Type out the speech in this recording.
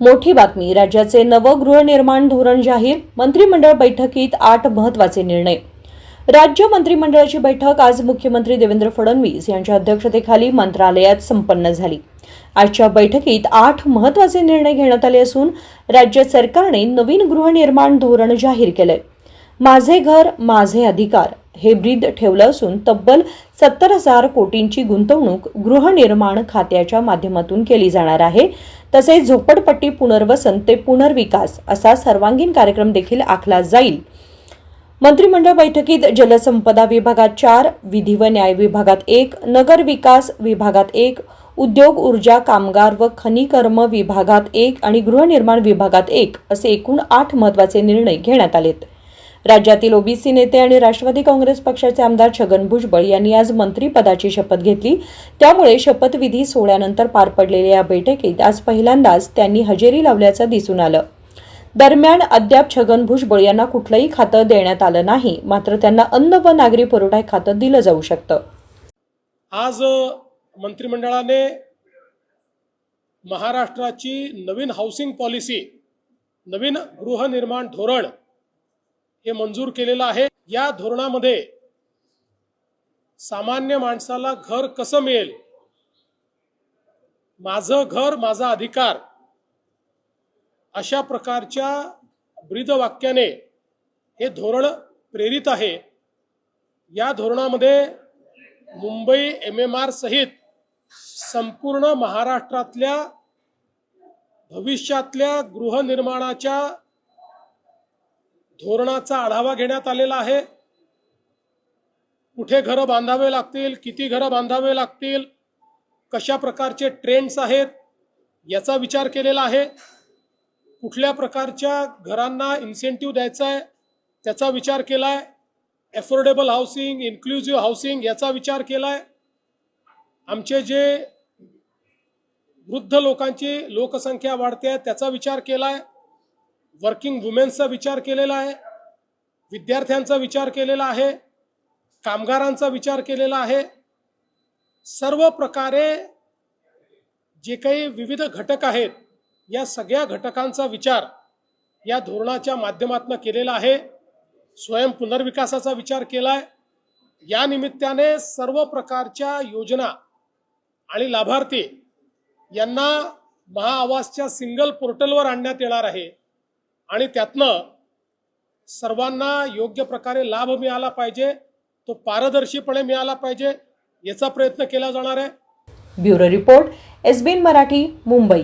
मोठी बातमी. राज्याचे नवं गृहनिर्माण धोरण जाहीर. मंत्रिमंडळ बैठकीत आठ महत्त्वाचे निर्णय. राज्य मंत्रिमंडळाची बैठक आज मुख्यमंत्री देवेंद्र फडणवीस यांच्या अध्यक्षतेखाली मंत्रालयात संपन्न झाली. आजच्या बैठकीत आठ महत्त्वाचे निर्णय घेण्यात आले असून राज्य सरकारने नवीन गृहनिर्माण धोरण जाहीर केलंय. माझे घर माझे अधिकार. हे ब्रीद ठेवलं असून तब्बल सत्तर हजार कोटींची गुंतवणूक गृहनिर्माण खात्याच्या माध्यमातून केली जाणार आहे. तसेच झोपडपट्टी पुनर्वसन ते पुनर्विकास असा सर्वांगीण कार्यक्रम देखील आखला जाईल. मंत्रिमंडळ बैठकीत जलसंपदा विभागात चार विधी व न्याय विभागात एक नगर विकास विभागात एक उद्योग ऊर्जा कामगार व खनिकर्म विभागात एक आणि गृहनिर्माण विभागात एक असे एकूण आठ महत्त्वाचे निर्णय घेण्यात आलेत. राज्यातील ओबीसी नेते आणि राष्ट्रवादी काँग्रेस पक्षाचे आमदार छगन भुजबळ यांनी आज मंत्रीपदाची शपथ घेतली. त्यामुळे शपथविधी सोहळ्यानंतर पार पडलेल्या या बैठकीत आज पहिल्यांदाच त्यांनी हजेरी लावल्याचं दिसून आलं. दरम्यान अद्याप छगन भुजबळ यांना कुठलंही खातं देण्यात आलं नाही मात्र त्यांना अन्न व नागरी पुरवठा खातं दिलं जाऊ शकतं. आज मंत्रिमंडळाने महाराष्ट्राची नवीन हाऊसिंग पॉलिसी नवीन गृहनिर्माण धोरण हे मंजूर केलेलं आहे. या धोरणामध्ये सामान्य माणसाला घर कसं मिळेल? माझं घर माझा अधिकार अशा प्रकारच्या ब्रीद वाक्याने हे धोरण प्रेरित आहे. या धोरणामध्ये मुंबई एम एम आर सहित संपूर्ण महाराष्ट्रातल्या भविष्यातल्या गृहनिर्माणाच्या धोरणाचा आढावा घेण्यात आलेला आहे. कुठे घरं बांधावे लागतील किती घरं बांधावे लागतील कशा प्रकारचे ट्रेंड्स आहेत याचा विचार केलेला आहे. कुठल्या प्रकारच्या घरांना इन्सेंटिव्ह द्यायचा आहे त्याचा विचार केला आहे अफोर्डेबल हाऊसिंग इन्क्लुझिव्ह हाऊसिंग याचा विचार केला आहे आमचे जे वृद्ध लोकांची लोकसंख्या वाढते आहे त्याचा विचार केला आहे वर्किंग वुमेन्सचा विचार केलेला आहे विद्यार्थ्यांचा विचार केलेला आहे कामगारांचा विचार केलेला आहे. सर्व प्रकारे जे काही विविध घटक आहेत या सगळ्या घटकांचा विचार या धोरणाच्या माध्यमातून केलेला आहे. स्वयं पुनर्विकासाचा विचार केला आहे या निमित्ताने सर्व प्रकारच्या योजना आणि लाभार्थी यांना महाआवासच्या सिंगल पोर्टलवर आणण्यात येणार आहे. आणि त्यातनं सर्वांना योग्य प्रकारे लाभ मिळाला पाहिजे तो पारदर्शीपणे मिळाला पाहिजे याचा प्रयत्न केला जाणार आहे. Bureau report SBN Marathi Mumbai.